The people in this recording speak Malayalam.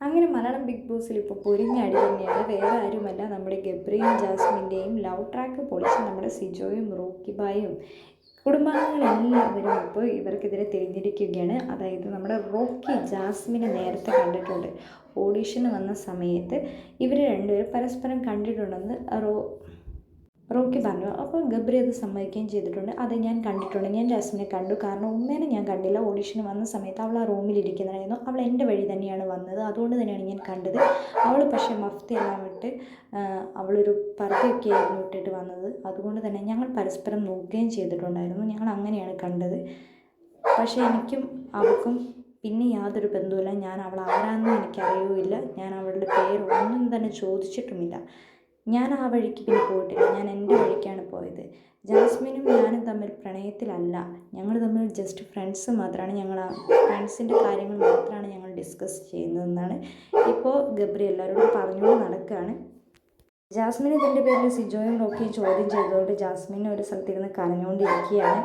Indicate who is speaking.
Speaker 1: അങ്ങനെ മലയാളം ബിഗ് ബോസിൽ ഇപ്പോൾ പൊരിഞ്ഞടി തന്നെയാണ്. വേറെ ആരുമല്ല. നമ്മുടെ ഗബ്രിയും ജാസ്മിന്റെയും ലവ് ട്രാക്ക് പൊളിച്ച് നമ്മുടെ സിജോയും റോക്കിബായും കുടുംബാംഗങ്ങളെല്ലാവരും ഇപ്പോൾ ഇവർക്കെതിരെ തിരിഞ്ഞിരിക്കുകയാണ്. അതായത് നമ്മുടെ റോക്കി ജാസ്മിനെ നേരത്തെ കണ്ടിട്ടുണ്ട്. ഓഡീഷന് വന്ന സമയത്ത് ഇവർ രണ്ടുപേരും പരസ്പരം കണ്ടിട്ടുണ്ടെന്ന് റോ റോക്കി പറഞ്ഞു അപ്പോൾ ഗബ്രി അത് സമ്മതിക്കുകയും ചെയ്തിട്ടുണ്ട്. അത് ഞാൻ കണ്ടിട്ടുണ്ട്. ഞാൻ ജാസ്മിനെ കണ്ടു. കാരണം ഉമ്മേനെ ഞാൻ കണ്ടില്ല. ഓഡീഷന് വന്ന സമയത്ത് അവൾ ആ റൂമിലിരിക്കുന്നതായിരുന്നു അവൾ എന്റെ വഴി തന്നെയാണ് വന്നത്. അതുകൊണ്ട് തന്നെയാണ് ഞാൻ കണ്ടത്. അവൾ പക്ഷേ മഫ്തി എല്ലാം ഇട്ട് അവളൊരു പർദ്ദയൊക്കെ ആയിരുന്നു ഇട്ടിട്ട് വന്നത്. അതുകൊണ്ട് തന്നെ ഞങ്ങൾ പരസ്പരം നോക്കുകയും ചെയ്തിട്ടുണ്ടായിരുന്നു. ഞങ്ങൾ അങ്ങനെയാണ് കണ്ടത്. പക്ഷേ എനിക്കും അവൾക്കും പിന്നെ യാതൊരു ബന്ധവുമില്ല. ഞാൻ അവൾ ആരാണെന്ന് എനിക്കറിയുകയില്ല. ഞാൻ അവളുടെ പേര് ഒന്നും തന്നെ ചോദിച്ചിട്ടുമില്ല. ഞാൻ ആ വഴിക്ക് പിന്നെ പോയിട്ടില്ല ഞാൻ എന്റെ വഴിക്കാണ് പോയത്. ജാസ്മിനും ഞാനും തമ്മിൽ പ്രണയത്തിലല്ല. ഞങ്ങൾ തമ്മിൽ ജസ്റ്റ് ഫ്രണ്ട്സ് മാത്രമാണ് ഞങ്ങൾ ആ ഫ്രണ്ട്സിന്റെ കാര്യങ്ങൾ മാത്രമാണ് ഞങ്ങൾ ഡിസ്കസ് ചെയ്യുന്നതെന്നാണ് ഇപ്പോൾ ഗബ്രി എല്ലാവരോടും പറഞ്ഞുകൊണ്ട് നടക്കുകയാണ് ജാസ്മിൻ ഇതിന്റെ പേരിൽ സിജോയും റോക്കിയും ചോദ്യം ചെയ്തുകൊണ്ട് ജാസ്മിൻ ഒരു സ്ഥലത്തിരുന്ന് കരഞ്ഞുകൊണ്ടിരിക്കുകയാണ്.